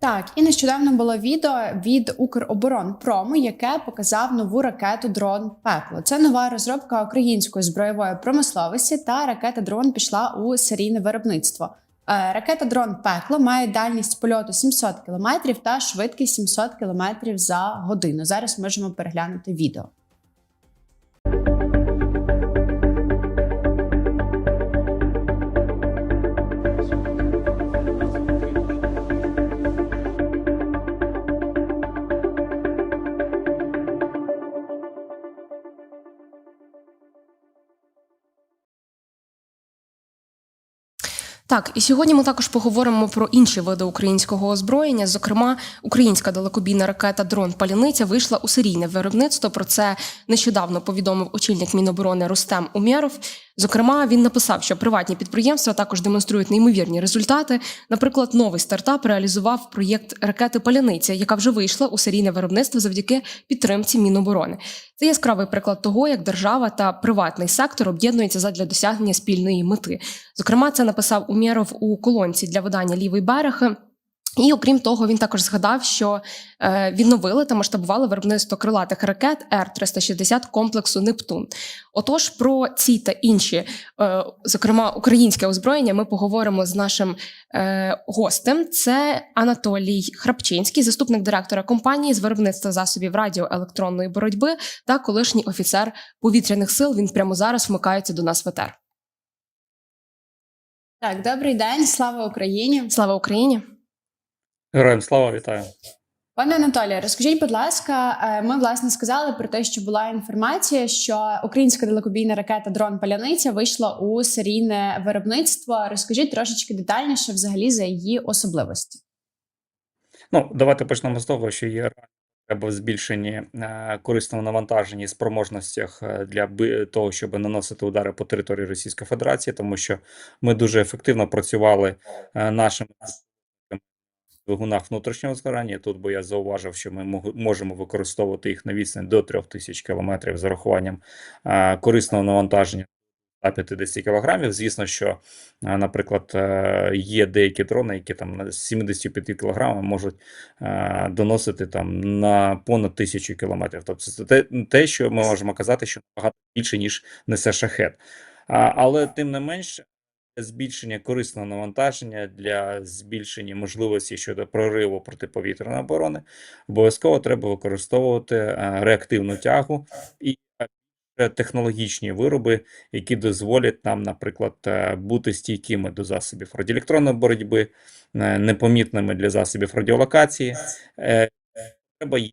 Так, і нещодавно було відео від Укроборонпрому, яке показав нову ракету дрон Пекло. Це нова розробка української збройової промисловості, та ракета дрон пішла у серійне виробництво. Е, Ракета дрон Пекло має дальність польоту 700 км та швидкість 700 км за годину. Зараз можемо переглянути відео. Так, і сьогодні ми також поговоримо про інші види українського озброєння. Зокрема, українська далекобійна ракета дрон Паляниця вийшла у серійне виробництво. Про це нещодавно повідомив очільник Міноборони Рустем Умєров. Зокрема, він написав, що приватні підприємства також демонструють неймовірні результати. Наприклад, новий стартап реалізував проєкт ракети Паляниця, яка вже вийшла у серійне виробництво завдяки підтримці Міноборони. Це яскравий приклад того, як держава та приватний сектор об'єднуються задля досягнення спільної мети. Зокрема, це написав Умєров у колонці для видання Лівий берег. І окрім того, він також згадав, що е, відновили та масштабували виробництво крилатих ракет Р-360 комплексу Нептун. Отож, про ці та інші, е, зокрема українське озброєння, ми поговоримо з нашим е, гостем. Це Анатолій Храпчинський, заступник директора компанії з виробництва засобів радіоелектронної боротьби та колишній офіцер повітряних сил. Він прямо зараз вмикається до нас в етер. Так, добрий день, слава Україні! Слава Україні! Героям слава вітаю. Пане Анатолію, розкажіть, будь ласка, е, ми власне сказали про те, що була інформація, що українська далекобійна ракета дрон Паляниця вийшла у серійне виробництво. Розкажіть трошечки детальніше взагалі за її особливості. Ну, давайте почнемо з того, що є треба в е, корисного навантаження і спроможностях е, для того, щоб наносити удари по території Російської Федерації, тому що ми дуже ефективно працювали е, нашими двигунах внутрішнього згорання. Тут би я зауважив, що ми можемо використовувати їх на відстань до 3000 км з урахуванням е, корисного навантаження. 150 кілограмів. Звісно, що, е, наприклад, е, є деякі дрони, які там на 75 кілограмів можуть е, доносити там на понад тисячу кілометрів. Тобто це те, те, що ми можемо казати, що набагато більше, ніж несе шахет. Але тим не менш, збільшення корисного навантаження для збільшення можливості щодо прориву протиповітряної оборони, обов'язково треба використовувати реактивну тягу і технологічні вироби, які дозволять нам, наприклад, е, бути стійкими до засобів радіоелектронної боротьби, е, непомітними для засобів радіолокації. Е, Треба є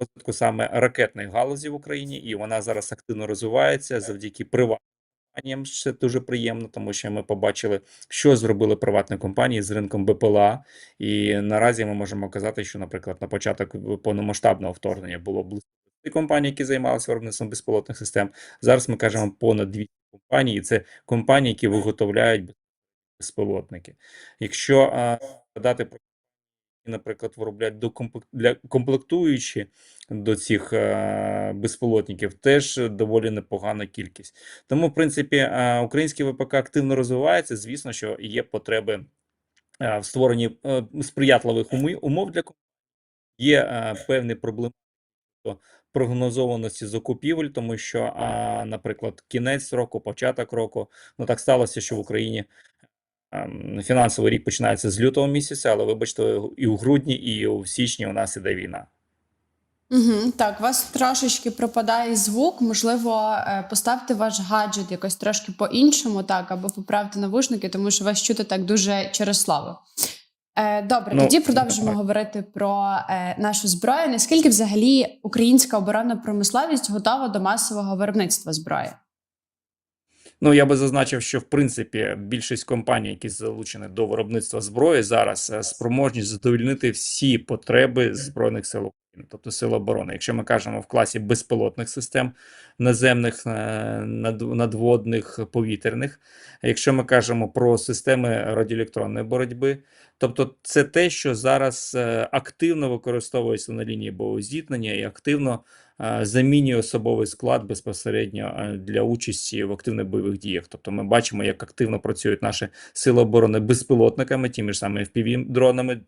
розвитку саме ракетної галузі в Україні, і вона зараз активно розвивається завдяки приватним компаніям. Це дуже приємно, тому що ми побачили, що зробили приватні компанії з ринком БПЛА. І наразі ми можемо казати, що, наприклад, на початок повномасштабного вторгнення було близько 20 компаній, які займалися виробництвом безпілотних систем. Зараз ми кажемо понад 200 компаній, і це компанії, які виготовляють безпілотники. Якщо а, згадати про наприклад, виробляють до для комплектуючі до цих е, безпілотників, теж доволі непогана кількість. Тому, в принципі, е, український ВПК активно розвивається. Звісно, що є потреби е, в створенні е, сприятливих умов, для компаній. Є е, певні проблеми прогнозованості закупівель, тому що, а, наприклад, кінець року, початок року, ну так сталося, що в Україні ем, фінансовий рік починається з лютого місяця, але вибачте, і у грудні, і у січні у нас іде війна. Угу, так, у вас трошечки пропадає звук. Можливо, е, поставте ваш гаджет якось трошки по-іншому, так, або поправте навушники, тому що вас чути так дуже через славу. Е, Добре, Ну, тоді продовжимо так. говорити про е, нашу зброю. Наскільки взагалі українська оборонна промисловість готова до масового виробництва зброї? Ну, я би зазначив, що в принципі більшість компаній, які залучені до виробництва зброї, зараз е, спроможні задовільнити всі потреби збройних сил тобто сили оборони. Якщо ми кажемо в класі безпілотних систем наземних, е, надводних, повітряних, якщо ми кажемо про системи радіоелектронної боротьби, тобто це те, що зараз е, активно використовується на лінії боєзіткнення і активно замінює особовий склад безпосередньо е, для участі в активних бойових діях. Тобто ми бачимо, як активно працюють наші сили оборони безпілотниками, тими ж самими FPV-дронами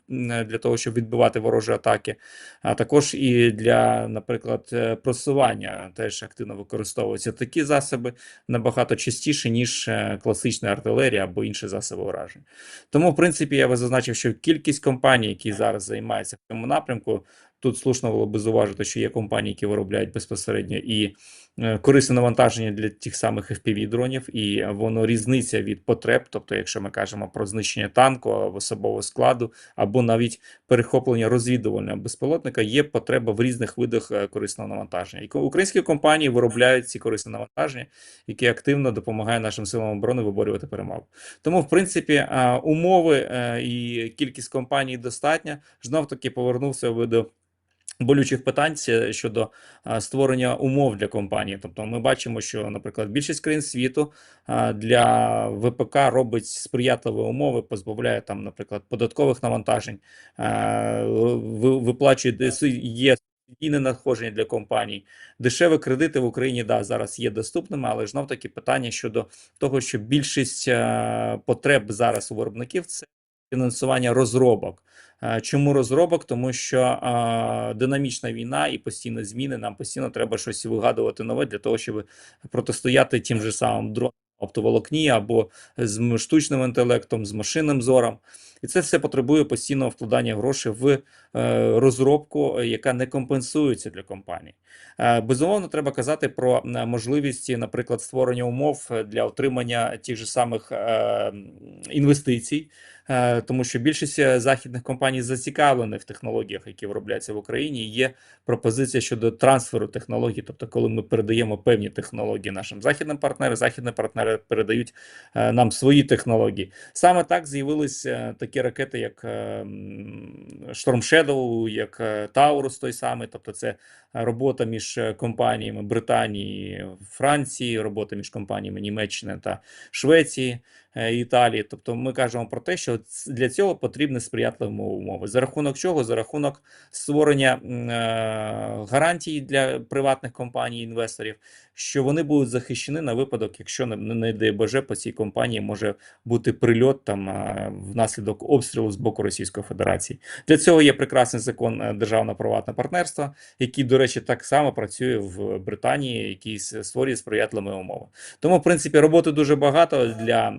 для того, щоб відбивати ворожі атаки, а також і для, наприклад, е, просування теж активно використовуються такі засоби набагато частіше, ніж е, класична артилерія або інші засоби уражень. Тому, в принципі, я би зазначив, що кількість компаній, які зараз займаються в цьому напрямку, тут слушно було би зауважити, що є компанії, які виробляють безпосередньо і е, корисне навантаження для тих самих FPV-дронів, і воно різниця від потреб. Тобто, якщо ми кажемо про знищення танку або особового складу, або навіть перехоплення розвідувального безпілотника, є потреба в різних видах е, корисного навантаження. І українські компанії виробляють ці корисні навантаження, які активно допомагають нашим силам оборони виборювати перемогу. Тому, в принципі, е, умови і кількість компаній достатня. Знов таки повернувся до болючих питань щодо створення умов для компанії. Тобто, ми бачимо, що, наприклад, більшість країн світу для ВПК робить сприятливі умови, позбавляє там, наприклад, податкових навантажень, ви- виплачує є. Субсидійне надходження для компаній, дешеві кредити в Україні да зараз є доступними, але знов таки питання щодо того, що більшість потреб зараз у виробників це фінансування розробок. Е, Чому розробок? Тому що динамічна війна і постійні зміни. Нам постійно треба щось вигадувати нове для того, щоб протистояти тим же самим дронам оптоволокні або з штучним інтелектом, з машинним зором. І це все потребує постійного вкладання грошей в е, розробку, яка не компенсується для компаній. Е, Безумовно, треба казати про можливості, наприклад, створення умов для отримання тих же самих інвестицій, тому що більшість е, західних компаній зацікавлені в технологіях, які виробляються в Україні. Є пропозиція щодо трансферу технологій, тобто, коли ми передаємо певні технології нашим західним партнерам, західні партнери передають е, нам свої технології. Саме так з'явились е, такі ракети, як е, Storm Shadow, як е, Taurus той самий, тобто це робота між е, компаніями Британії, Франції, робота між компаніями Німеччини та Швеції, е, Італії. Тобто ми кажемо про те, що для цього потрібні сприятливі умови. За рахунок чого? За рахунок створення е, гарантій для приватних компаній, інвесторів, що вони будуть захищені на випадок, якщо не, не, дай Боже, по цій компанії може бути прильот там е, внаслідок обстрілу з боку Російської Федерації. Для цього є прекрасний закон е, державно-приватне партнерство, який, до речі, так само працює в Британії, який створює сприятливі умови. Тому, в принципі, роботи дуже багато для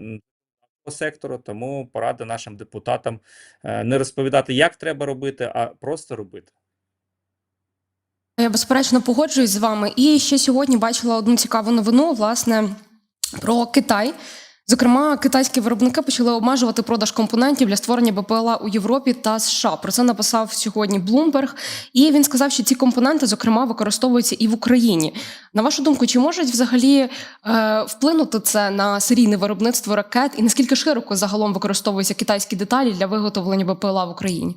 сектору, тому порада нашим депутатам е, не розповідати, як треба робити, а просто робити. Я безперечно погоджуюсь з вами. І ще сьогодні бачила одну цікаву новину, власне, про Китай. Зокрема, китайські виробники почали обмежувати продаж компонентів для створення БПЛА у Європі та США. Про це написав сьогодні Блумберг, і він сказав, що ці компоненти, зокрема, використовуються і в Україні. На вашу думку, чи можуть взагалі е, вплинути це на серійне виробництво ракет, і наскільки широко загалом використовуються китайські деталі для виготовлення БПЛА в Україні?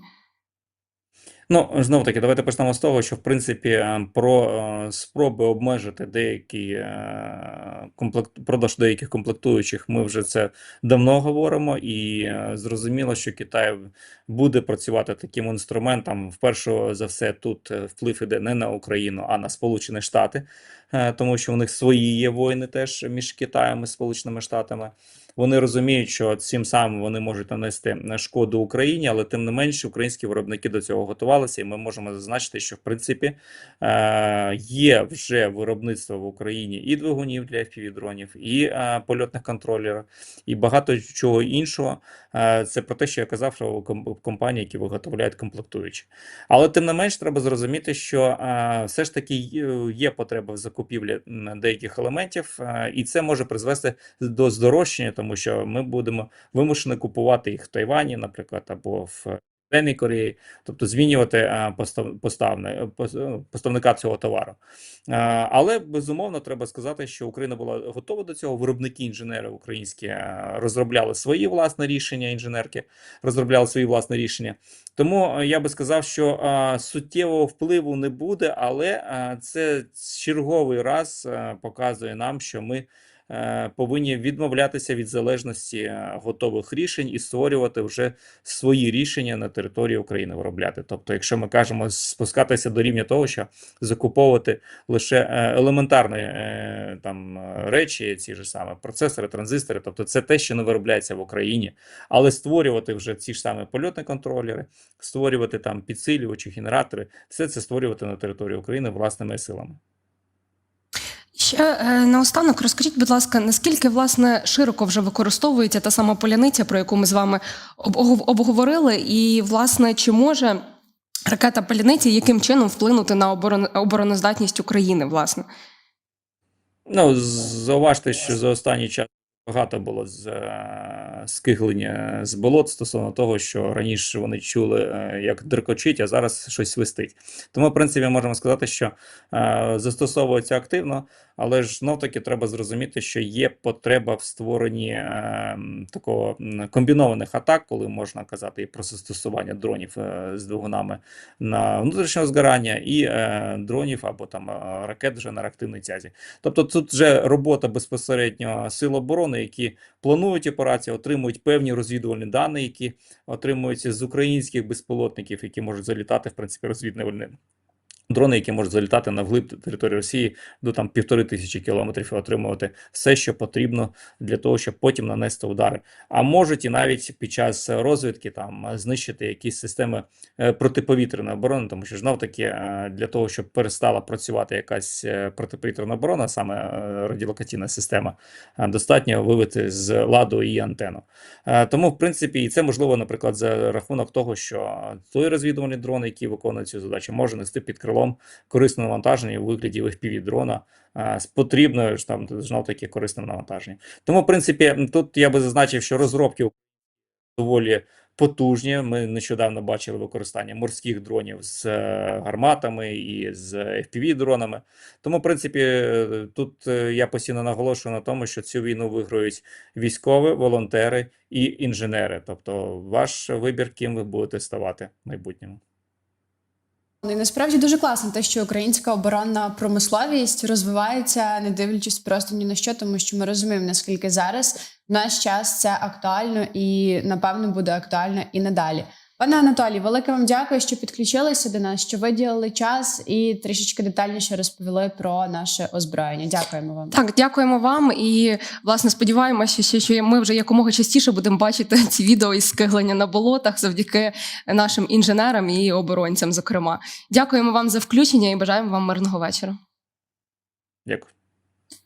Ну, знову таки, давайте почнемо з того, що в принципі е, про е, спроби обмежити деякі е, комплект, продаж деяких комплектуючих, ми вже це давно говоримо, і зрозуміло, що Китай буде працювати таким інструментом. Вперше за все, тут вплив іде не на Україну, а на Сполучені Штати, тому що у них свої є воїни теж між Китаєм і Сполученими Штатами. Вони розуміють, що цим самим вони можуть нанести шкоду Україні, але тим не менше українські виробники до цього готувалися, і ми можемо зазначити, що в принципі е, є вже виробництво в Україні і двигунів для FPV-дронів, і е, польотних контролерів, і багато чого іншого. Е, Це про те, що я казав, ком- компанії, які виготовляють комплектуючі. Але тим не менш, треба зрозуміти, що е, все ж таки є- потреба в закупівлі м, деяких елементів, е, і це може призвести до здорожчання, тому що ми будемо вимушені купувати їх в Тайвані, наприклад, або в Південній тобто змінювати е, поставне, е, е, поставника цього товару. Але безумовно треба сказати, що Україна була готова до цього. Виробники інженери українські розробляли свої власні рішення, інженерки розробляли свої власні рішення. Тому я би сказав, що суттєвого впливу не буде, але це черговий раз показує нам, що ми повинні відмовлятися від залежності е, готових рішень і створювати вже свої рішення на території України виробляти. Тобто, якщо ми кажемо спускатися до рівня того, що закуповувати лише е, елементарні е, там е, речі, ці ж саме процесори, транзистори, тобто це те, що не виробляється в Україні, але створювати вже ці ж самі польотні контролери, створювати там підсилювачі, генератори, все це створювати на території України власними силами. Ще е, наостанок розкажіть, будь ласка, наскільки власне широко вже використовується та сама поляниця, про яку ми з вами обговорили, і власне чи може ракета поляниця яким чином вплинути на обороноздатність України? Власне, Ну, зауважте, що за останній час багато було з е, скиглення з болот стосовно того, що раніше вони чули, е, як деркочить, а зараз щось свистить. Тому, в принципі, можемо сказати, що е, застосовується активно, але ж знов таки треба зрозуміти, що є потреба в створенні е, такого комбінованих атак, коли можна казати і про застосування дронів е, з двигунами на внутрішнього згорання, і е, дронів або там е, ракет вже на реактивній тязі. Тобто тут вже робота безпосередньо сил оборони, які планують операції, отримують певні розвідувальні дані, які отримуються з українських безпілотників, які можуть залітати в принципі розвідувальні Дрони, які можуть залітати на вглиб території Росії до там півтори тисячі кілометрів і отримувати все, що потрібно для того, щоб потім нанести удари. А можуть і навіть під час розвідки там знищити якісь системи е, протиповітряної оборони, тому що знов таки е, для того, щоб перестала працювати якась е, протиповітряна оборона, саме радіолокаційна система, достатньо вивести з ладу її антенну. Тому, в принципі, і це можливо, наприклад, за рахунок того, що той розвідувальний дрон, який виконує цю задачу, може нести під крилом корисне навантаження у вигляді fpv дрона з потрібною ж там знов таки корисним навантаженням. Тому, в принципі, тут я би зазначив, що розробки доволі потужні. Ми нещодавно бачили використання морських дронів з е, гарматами і з FPV-дронами. Тому, в принципі, тут е, я постійно наголошую на тому, що цю війну виграють військові, волонтери і інженери. Тобто, ваш вибір, ким ви будете ставати в майбутньому. Ну, І насправді дуже класно, те, що українська оборонна промисловість розвивається, не дивлячись просто ні на що, тому що ми розуміємо, наскільки зараз в наш час це актуально і напевно буде актуально і надалі. Пане Анатолій, велике вам дякую, що підключилися до нас, що виділили час і трішечки детальніше розповіли про наше озброєння. Дякуємо вам. так дякуємо вам і власне сподіваємося, що, що ми вже якомога частіше будемо бачити ці відео із скиглення на болотах завдяки нашим інженерам і оборонцям. Зокрема, дякуємо вам за включення і бажаємо вам мирного вечора. Дякую.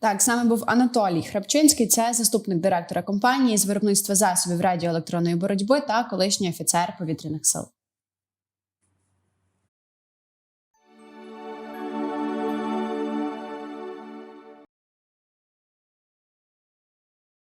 Так, саме був Анатолій Храпчинський, це заступник директора компанії з виробництва засобів радіоелектронної боротьби та колишній офіцер повітряних сил.